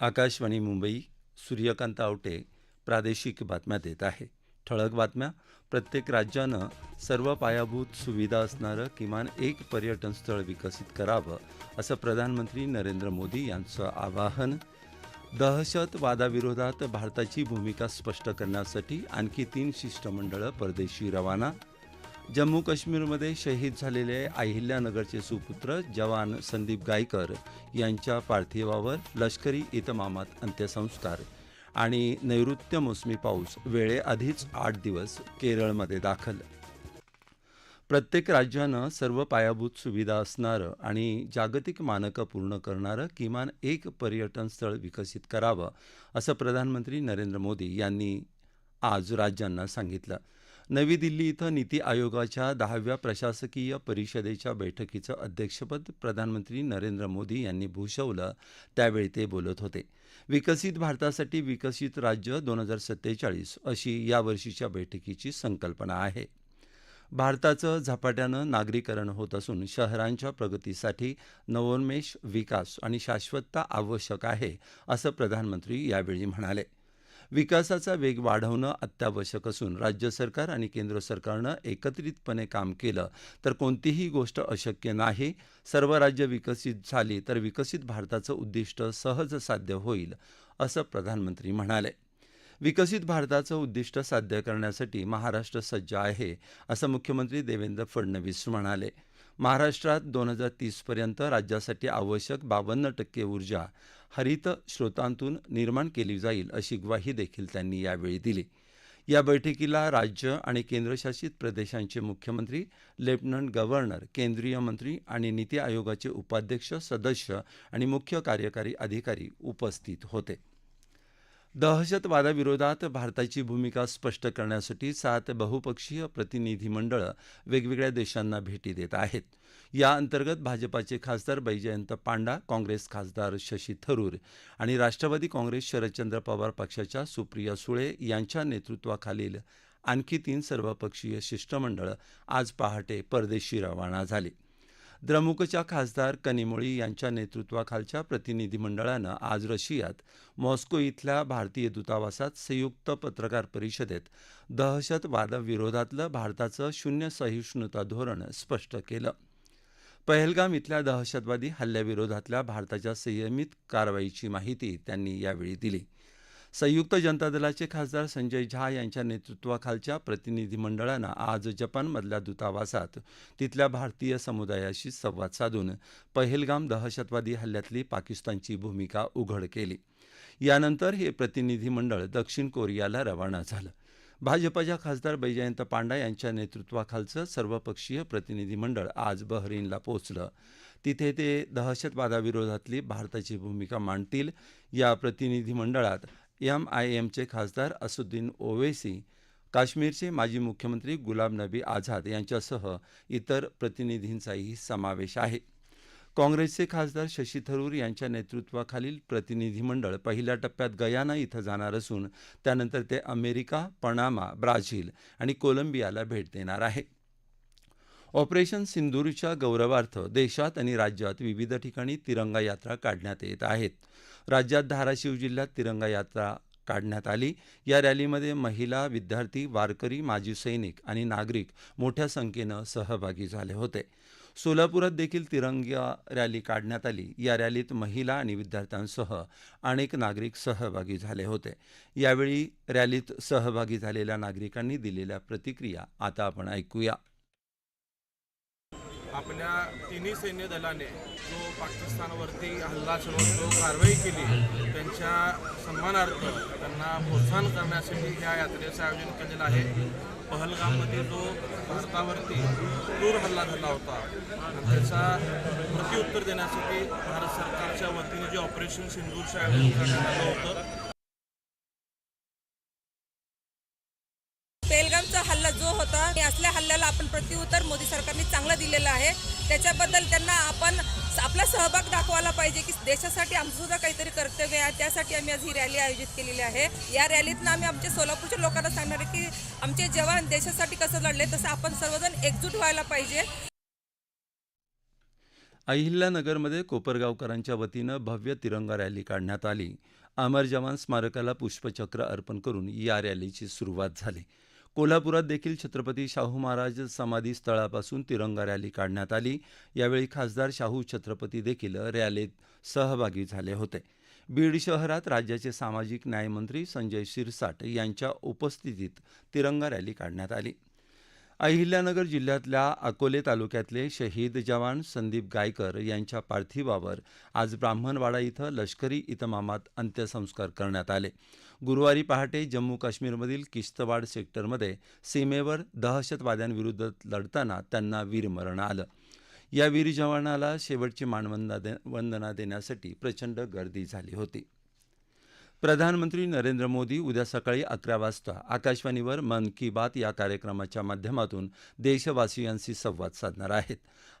आकाशवाणी मुंबई सूर्यकांत आवटे प्रादेशिक बातम्या देत आहे. ठळक बातम्या प्रत्येक राज्यानं सर्व पायाभूत सुविधा असणारं किमान एक पर्यटन स्थळ विकसित करावं असं प्रधानमंत्री नरेंद्र मोदी यांचं आवाहन. दहशतवादाविरोधात भारताची भूमिका स्पष्ट करण्यासाठी आणखी तीन शिष्टमंडळं परदेशी रवाना जम्मू काश्मीरमध्ये शहीद झालेले अहिल्यानगरचे सुपुत्र जवान संदीप गायकर यांच्या पार्थिवावर लष्करी इतमामात अंत्यसंस्कार आणि नैऋत्य मोसमी पाऊस वेळेआधीच आठ दिवस केरळमध्ये दाखल. प्रत्येक राज्यानं सर्व पायाभूत सुविधा असणारं आणि जागतिक मानकं पूर्ण करणारं किमान एक पर्यटन स्थळ विकसित करावं असं प्रधानमंत्री नरेंद्र मोदी यांनी आज राज्यांना सांगितलं. नवी दिल्ली इथं नीती आयोगाच्या दहाव्या प्रशासकीय परिषदेच्या बैठकीचं अध्यक्षपद प्रधानमंत्री नरेंद्र मोदी यांनी भूषवलं त्यावेळी ते बोलत होते. विकसित भारतासाठी विकसित राज्य दोन हजार सत्तेचाळीस अशी यावर्षीच्या बैठकीची संकल्पना आहे. भारताचं झपाट्यानं नागरीकरण होत असून शहरांच्या प्रगतीसाठी नवोन्मेष विकास आणि शाश्वतता आवश्यक आहे असं प्रधानमंत्री यावेळी म्हणाले. विकासाचा वेग वाढवणं अत्यावश्यक असून राज्य सरकार आणि केंद्र सरकारनं एकत्रितपणे काम केलं तर कोणतीही गोष्ट अशक्य नाही. सर्व राज्य विकसित झाली तर विकसित भारताचं उद्दिष्ट सहज साध्य होईल असं प्रधानमंत्री म्हणाले. विकसित भारताचं उद्दिष्ट साध्य करण्यासाठी महाराष्ट्र सज्ज आहे असं मुख्यमंत्री देवेंद्र फडणवीस म्हणाले. महाराष्ट्रात दोन हजार तीसपर्यंत राज्यासाठी आवश्यक बावन्न टक्के ऊर्जा हरित स्रोतांतून निर्माण केली जाईल अशी ग्वाही देखील त्यांनी यावेळी दिली. या बैठकीला राज्य आणि केंद्रशासित प्रदेशांचे मुख्यमंत्री लेफ्टनंट गव्हर्नर केंद्रीय मंत्री आणि नीती आयोगाचे उपाध्यक्ष सदस्य आणि मुख्य कार्यकारी अधिकारी उपस्थित होते. दहशतवादाविरोधात भारताची भूमिका स्पष्ट करण्यासाठी सात बहुपक्षीय प्रतिनिधीमंडळं वेगवेगळ्या देशांना भेटी देत आहेत. या अंतर्गत भाजपाचे खासदार बैजयंत पांडा काँग्रेस खासदार शशी थरूर आणि राष्ट्रवादी काँग्रेस शरदचंद्र पवार पक्षाच्या सुप्रिया सुळे यांच्या नेतृत्वाखालील आणखी तीन सर्वपक्षीय शिष्टमंडळ आज पहाटे परदेशी रवाना झाली. द्रमुकच्या खासदार कनिमोळी यांच्या नेतृत्वाखालच्या प्रतिनिधीमंडळानं आज रशियात मॉस्को इथल्या भारतीय दूतावासात संयुक्त पत्रकार परिषदेत दहशतवादाविरोधातलं भारताचं शून्य सहिष्णुता धोरण स्पष्ट केलं. पहलगाम इथल्या दहशतवादी हल्ल्याविरोधातल्या भारताच्या संयमित कारवाईची माहिती त्यांनी यावेळी दिली. संयुक्त जनता दलाचे खासदार संजय झा यांच्या नेतृत्वाखालच्या प्रतिनिधीमंडळानं आज जपानमधल्या दूतावासात तिथल्या भारतीय समुदायाशी संवाद साधून पहेलगाम दहशतवादी हल्ल्यातली पाकिस्तानची भूमिका उघड केली. यानंतर हे प्रतिनिधीमंडळ दक्षिण कोरियाला रवाना झालं. भाजपाच्या खासदार बैजयंत पांडा यांच्या नेतृत्वाखालचं सर्वपक्षीय प्रतिनिधीमंडळ आज बहरीनला पोहोचलं. तिथे ते दहशतवादाविरोधातली भारताची भूमिका मांडतील या प्रतिनिधीमंडळात एम आय एमचे खासदार असुद्दीन ओवेसी काश्मीरचे माजी मुख्यमंत्री गुलाम नबी आझाद यांच्यासह इतर प्रतिनिधींचाही समावेश आहे. काँग्रेसचे खासदार शशी थरूर यांच्या नेतृत्वाखालील प्रतिनिधीमंडळ पहिल्या टप्प्यात गयाना इथं जाणार असून त्यानंतर ते अमेरिका पनामा ब्राझील आणि कोलंबियाला भेट देणार आहे. ऑपरेशन सिंदूरच्या गौरवार्थ देशात आणि राज्यात विविध ठिकाणी तिरंगा यात्रा काढण्यात येत आहेत. राज्यात धाराशिव जिल्ह्यात तिरंगा यात्रा काढण्यात आली. या रॅलीमध्ये महिला विद्यार्थी वारकरी माजी सैनिक आणि नागरिक मोठ्या संख्येनं सहभागी झाले होते. सोलापुरात देखील तिरंगा रॅली काढण्यात आली. या रॅलीत महिला आणि विद्यार्थ्यांसह अनेक नागरिक सहभागी झाले होते. यावेळी रॅलीत सहभागी झालेल्या नागरिकांनी दिलेल्या प्रतिक्रिया आता आपण ऐकूया. आपल्या तिन्ही सैन्य दलाने जो पाकिस्तानवरती हल्ला चढवून जो कारवाई केली त्यांच्या सन्मानार्थ त्यांना प्रोत्साहन करण्यासाठी ह्या यात्रेचं आयोजन केलेलं आहे. पहलगाममध्ये जो भारतावरती क्रूर हल्ला झाला होता त्याचा प्रत्युत्तर देण्यासाठी भारत सरकारच्या वतीने जे ऑपरेशन सिंधूरचं आयोजन करण्यात आलं होतं आणि आपण प्रत्युत्तर मोदी सरकारने चांगलं दिलेलं आहे. त्याच्याबद्दल त्यांना आपण आपला सहभाग दाखवायला पाहिजे की देशासाठी आमचं सुद्धा काहीतरी कर्तव्य आहे. त्यासाठी आम्ही आज ही रॅली आयोजित केलेली आहे. या रॅलीतनं आम्ही आमच्या सोलापूरच्या लोकांना सांगणार आहे की आमचे जवान देशासाठी कसं लढले तसं आपण सर्वजण एकजूट व्हायला पाहिजे. अहिल्यानगरमध्ये कोपरगावकरांच्या वतीनं भव्य तिरंगा रॅली काढण्यात आली. अमर जवान स्मारकाला पुष्पचक्र अर्पण करून या रॅलीची सुरुवात झाली. कोल्हापुरात देखील छत्रपती शाहू महाराज समाधी स्थळापासून तिरंगा रॅली काढण्यात आली. यावेळी खासदार शाहू छत्रपती देखील रॅलीत सहभागी झाले होते. बीड शहरात राज्याचे सामाजिक न्यायमंत्री संजय शिरसाट यांच्या उपस्थितीत तिरंगा रॅली काढण्यात आली. अहिल्यानगर जिल्ह्यातल्या अकोले तालुक्यातले शहीद जवान संदीप गायकर यांच्या पार्थिवावर आज ब्राह्मणवाडा इथं लष्करी इतमामात अंत्यसंस्कार करण्यात आले. गुरुवारी पहाटे जम्मू काश्मीरमधील किश्तवाड सेक्टरमध्ये सीमेवर दहशतवाद्यांविरुद्ध लढताना त्यांना वीरमरण आलं. या वीर जवानाला शेवटची मानवंदना दे वंदना देण्यासाठी प्रचंड गर्दी झाली होती. प्रधानमंत्री नरेंद्र मोदी उद्या सकाळी अकरा वाजता आकाशवाणीवर मन की बात या कार्यक्रमाच्या माध्यमातून देशवासियांशी संवाद साधणार आहेत.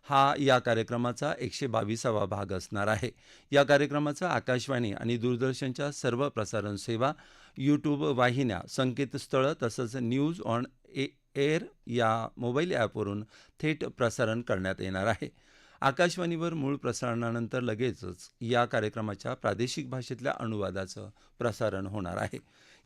हा या कार्यक्रमाचा एकशे बावीसावा भाग असणार आहे. या कार्यक्रमाचा आकाशवाणी आणि दूरदर्शनच्या सर्व प्रसारण सेवा यूट्यूब वाहिन्या संकेतस्थळं तसंच न्यूज ऑन ए एअर या मोबाईल ॲपवरून थेट प्रसारण करण्यात येणार आहे. आकाशवाणीवर मूळ प्रसारणानंतर लगेचच या कार्यक्रमाच्या प्रादेशिक भाषेतल्या अनुवादाचं प्रसारण होणार आहे.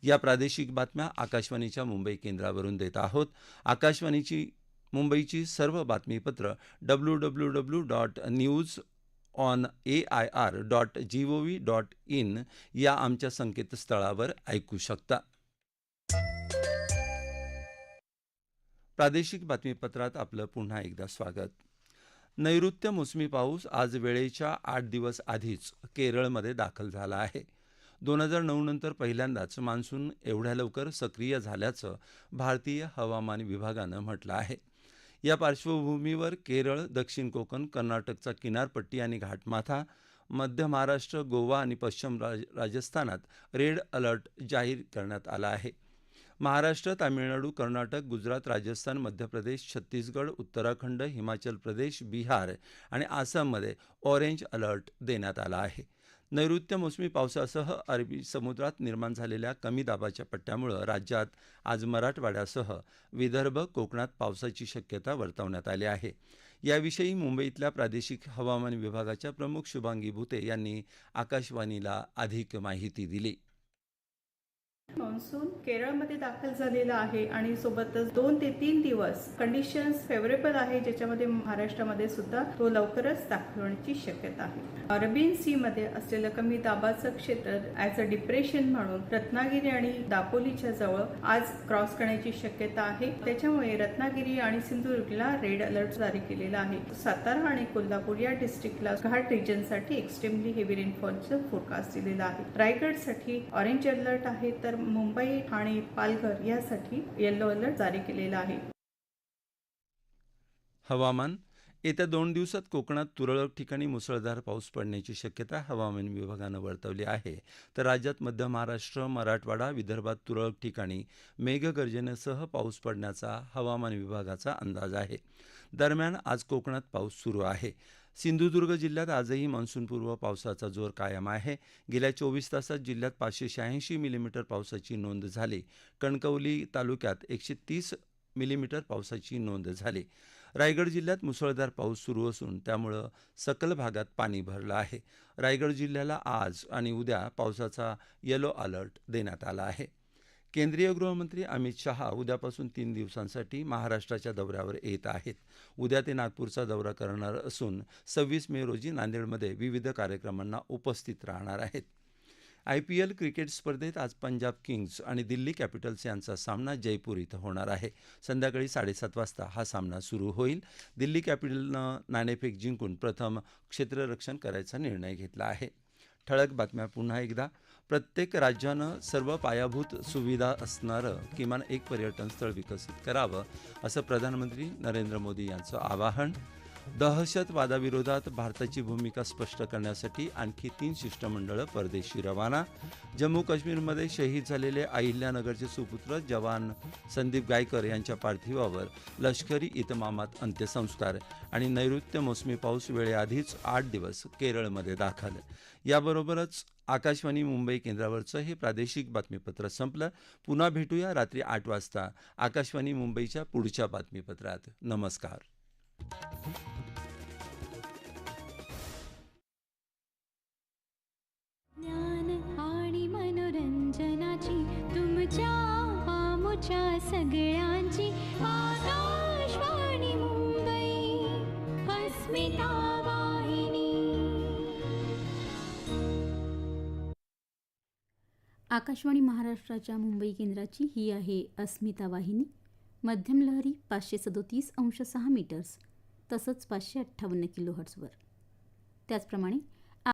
या प्रादेशिक बातम्या आकाशवाणीच्या मुंबई केंद्रावरून देत आहोत. आकाशवाणीची मुंबईची सर्व बातमीपत्र W W W dot news on A I R dot G O V dot in या आमच्या संकेतस्थळावर ऐकू शकता. प्रादेशिक बातमीपत्रात आपलं पुन्हा एकदा स्वागत. नैऋत्य मोसमी पाऊस आज वेळेच्या आठ दिवस आधीच केरळमध्ये दाखल झाला आहे. दोन हजार नऊ नंतर पहिल्यांदाच मान्सून एवढ्या लवकर सक्रिय झाल्याचं भारतीय हवामान विभागानं म्हटलं आहे. या पार्श्वभूमीवर केरळ दक्षिण कोकण कर्नाटकचा किनारपट्टी आणि घाटमाथा मध्य महाराष्ट्र गोवा आणि पश्चिम राज राजस्थानात रेड अलर्ट जाहीर करण्यात आला आहे. महाराष्ट्र तामिळनाडू कर्नाटक गुजरात राजस्थान मध्य प्रदेश छत्तीसगड उत्तराखंड हिमाचल प्रदेश बिहार आणि आसाममध्ये ऑरेंज अलर्ट देण्यात आला आहे. नैऋत्य मोसमी पावसासह अरबी समुद्रात निर्माण झालेल्या कमी दाबाच्या पट्ट्यामुळं राज्यात आज मराठवाड्यासह विदर्भ कोकणात पावसाची शक्यता वर्तवण्यात आली आहे. याविषयी मुंबईतल्या प्रादेशिक हवामान विभागाच्या प्रमुख शुभांगी भुते यांनी आकाशवाणीला अधिक माहिती दिली. मान्सून केरळमध्ये दाखल झालेला आहे आणि सोबतच दोन ते तीन दिवस कंडिशन्स फेवरेबल आहे ज्याच्यामध्ये महाराष्ट्रामध्ये सुद्धा तो लवकरच दाखल होण्याची शक्यता आहे. अरबीन सी मध्ये असलेलं कमी दाबाचं क्षेत्र ऍज अ डिप्रेशन म्हणून रत्नागिरी आणि दापोलीच्या जवळ आज क्रॉस करण्याची शक्यता आहे. त्याच्यामुळे रत्नागिरी आणि सिंधुदुर्गला रेड अलर्ट जारी केलेला आहे. सातारा आणि कोल्हापूर या डिस्ट्रिक्टला घाट रिजनसाठी एक्स्ट्रीमली हेवी रेनफॉलचं फोरकास्ट दिलेला आहे. रायगडसाठी ऑरेंज अलर्ट आहे तर तर मुंबई ठाणे पालघर यासाठी येलो अलर्ट जारी केलेला आहे. हवामान. येत्या दोन दिवसात कोकणात तुरळक ठिकाणी मुसळधार पाऊस पडण्याची शक्यता हवामान विभागानं वर्तवली आहे. तर राज्यात मध्य महाराष्ट्र मराठवाडा विदर्भात तुरळक ठिकाणी मेघगर्जनेसह पाऊस पडण्याचा हवामान विभागाचा अंदाज आहे. दरम्यान आज कोकणात पाऊस सुरू आहे. सिंधुदुर्ग जिल्ह्यात आजही मान्सूनपूर्व पावसाचा जोर कायम आहे. गेल्या चोवीस तासात जिल्ह्यात पाचशे शहाऐंशी मिलीमीटर पावसाची नोंद झाली. कणकवली तालुक्यात एकशे तीस मिलीमीटर पावसाची नोंद झाली. रायगड जिल्ह्यात मुसळधार पाऊस सुरू असून त्यामुळं सकल भागात पाणी भरलं आहे. रायगड जिल्ह्याला आज आणि उद्या पावसाचा येलो अलर्ट देण्यात आला आहे. केंद्रीय गृहमंत्री अमित शहा उद्यापासून तीन दिवसांसाठी महाराष्ट्राच्या दौऱ्यावर येत आहेत. उद्या ते नागपूरचा दौरा करणार असून सव्वीस मे रोजी नांदेडमध्ये विविध कार्यक्रमांना उपस्थित राहणार आहेत. आय पी एल क्रिकेट स्पर्धेत आज पंजाब किंग्ज आणि दिल्ली कॅपिटल्स यांचा सामना जयपूर इथं होणार आहे. संध्याकाळी साडेसात वाजता हा सामना सुरू होईल. दिल्ली कॅपिटलनं नाणेफेक जिंकून प्रथम क्षेत्ररक्षण करायचा निर्णय घेतला आहे. ठळक बातम्या पुन्हा एकदा. प्रत्येक राज्यानं सर्व पायाभूत सुविधा असणारं किमान एक पर्यटन स्थळ विकसित करावं असं प्रधानमंत्री नरेंद्र मोदी यांचं आवाहन. दहशतवादाविरोधात भारताची भूमिका स्पष्ट करण्यासाठी आणखी तीन शिष्टमंडळं परदेशी रवाना. जम्मू काश्मीरमध्ये शहीद झालेले अहिल्यानगरचे सुपुत्र जवान संदीप गायकर यांच्या पार्थिवावर लष्करी इतमामात अंत्यसंस्कार आणि नैऋत्य मोसमी पाऊस वेळेआधीच आठ दिवस केरळमध्ये दाखल. याबरोबरच आकाशवाणी मुंबई केंद्रावरचं हे प्रादेशिक बातमीपत्र संपलं. पुन्हा भेटूया रात्री आठ वाजता आकाशवाणी मुंबईच्या पुढच्या बातमीपत्रात. नमस्कार. आमच्या सगळ्यांची आकाशवाणी मुंबई अस्मिता वाहिनी. आकाशवाणी महाराष्ट्राच्या मुंबई केंद्राची ही आहे अस्मिता वाहिनी. मध्यम लहरी पाचशे सदोतीस अंश सहा मीटर्स तसंच पाचशे अठ्ठावन्न किलोहर्ट्सवर त्याचप्रमाणे